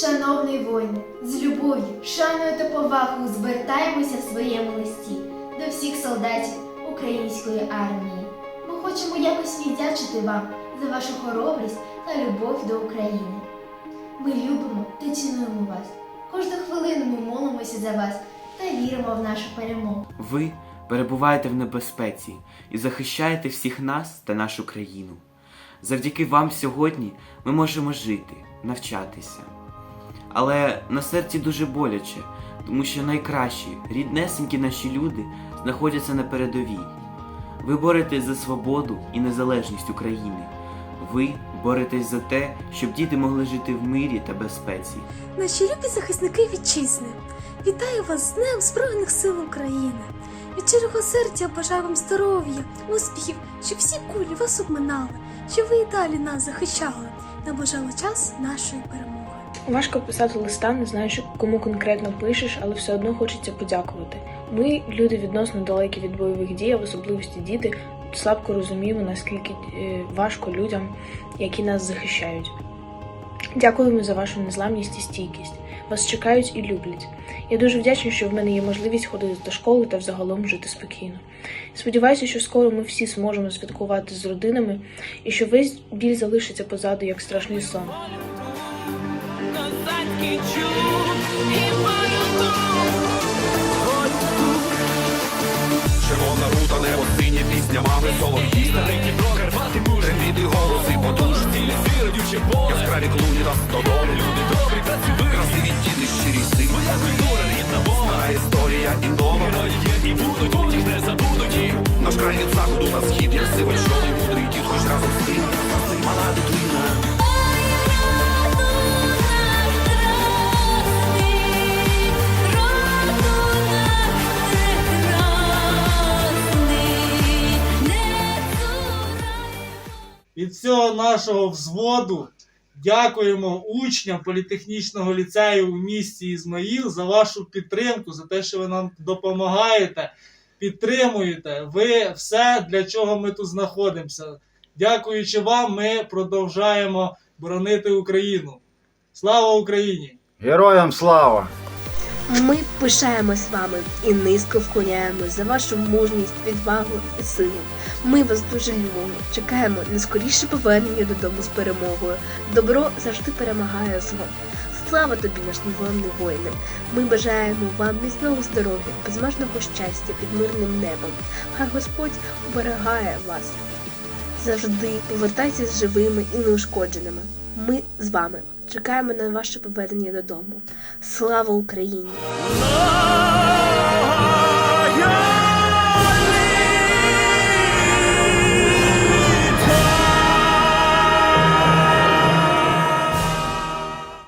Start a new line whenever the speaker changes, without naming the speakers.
Шановний воїне, з любов'ю, шаною та повагою звертаємося в своєму листі до всіх солдатів української армії. Ми хочемо якось віддячити вам за вашу хоробрість та любов до України. Ми любимо та цінуємо вас. Кожну хвилину ми молимося за вас та віримо в нашу перемогу.
Ви перебуваєте в небезпеці і захищаєте всіх нас та нашу країну. Завдяки вам сьогодні ми можемо жити, навчатися. Але на серці дуже боляче, тому що найкращі, ріднесенькі наші люди знаходяться на передовій. Ви боретесь за свободу і незалежність України. Ви боретесь за те, щоб діти могли жити в мирі та безпеці.
Наші любі захисники вітчизни, вітаю вас з Днем Збройних сил України. Від щирого серця бажаю вам здоров'я, успіхів, щоб всі кулі вас обминали, щоб ви і далі нас захищали, наближали час нашої перемоги.
Важко писати листа, не знаєш, кому конкретно пишеш, але все одно хочеться подякувати. Ми, люди відносно далекі від бойових дій, в особливості діти, слабко розуміємо, наскільки е, важко людям, які нас захищають. Дякуємо за вашу незламність і стійкість. Вас чекають і люблять. Я дуже вдячна, що в мене є можливість ходити до школи та взагалом жити спокійно. Сподіваюся, що скоро ми всі зможемо святкувати з родинами і що весь біль залишиться позаду як страшний сон.
Козацький чуб і маю.
Червона рута,
Люди добрі, працьовиті.
Красиві
Моя культура, рідна мова.
Стара історія і нова
Герої
Від
всього нашого взводу дякуємо учням політехнічного ліцею у місті Ізмаїл за вашу підтримку, за те, що ви нам допомагаєте, підтримуєте. Ви все, для чого ми тут знаходимося. Дякуючи вам, ми продовжаємо боронити Україну. Слава Україні!
Героям слава!
Ми пишаємось вами і низько вклоняємось за вашу мужність, відвагу і силу. Ми вас дуже любимо. Чекаємо на скоріше повернення додому з перемогою. Добро завжди перемагає зло. Слава тобі, наш невломний воїне! Ми бажаємо вам міцного здоров'я, безмежного щастя під мирним небом. Хай Господь оберігає вас. Завжди повертайтесь живими і неушкодженими. Ми з вами чекаємо на ваше повернення додому. Слава Україні!